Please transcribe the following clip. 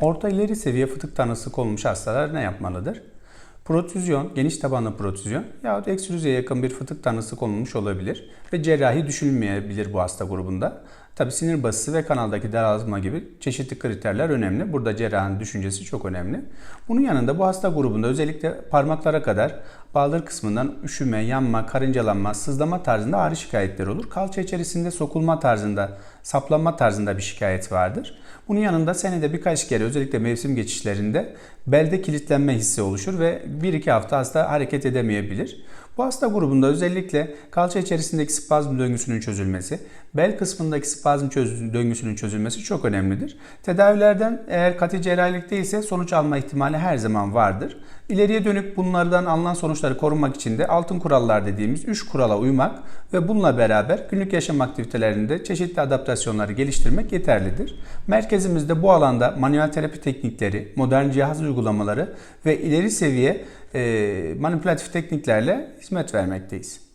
Orta ileri seviye fıtık tanısı konmuş hastalar ne yapmalıdır? Protüzyon, geniş tabanlı protüzyon yahut ekstrüziye yakın bir fıtık tanısı konulmuş olabilir ve cerrahi düşünülmeyebilir bu hasta grubunda. Tabi sinir basısı ve kanaldaki daralma gibi çeşitli kriterler önemli. Burada cerrahın düşüncesi çok önemli. Bunun yanında bu hasta grubunda özellikle parmaklara kadar bağdır kısmından üşüme, yanma, karıncalanma, sızlama tarzında ağrı şikayetleri olur. Kalça içerisinde sokulma tarzında, saplanma tarzında bir şikayet vardır. Bunun yanında senede birkaç kere özellikle mevsim geçişlerinde belde kilitlenme hissi oluşur ve 1-2 hafta hasta hareket edemeyebilir. Bu hasta grubunda özellikle kalça içerisindeki spazm döngüsünün çözülmesi, bel kısmındaki spazm çöz- döngüsünün çözülmesi çok önemlidir. Tedavilerden eğer katı cerrahilik değilse sonuç alma ihtimali her zaman vardır. İleriye dönük bunlardan alınan sonuçları korunmak için de altın kurallar dediğimiz 3 kurala uymak ve bununla beraber günlük yaşam aktivitelerinde çeşitli adaptasyonları geliştirmek yeterlidir. Merkezimizde bu alanda manuel terapi teknikleri, modern cihaz uygulamaları ve ileri seviye e, manipülatif tekniklerle hizmet vermekteyiz.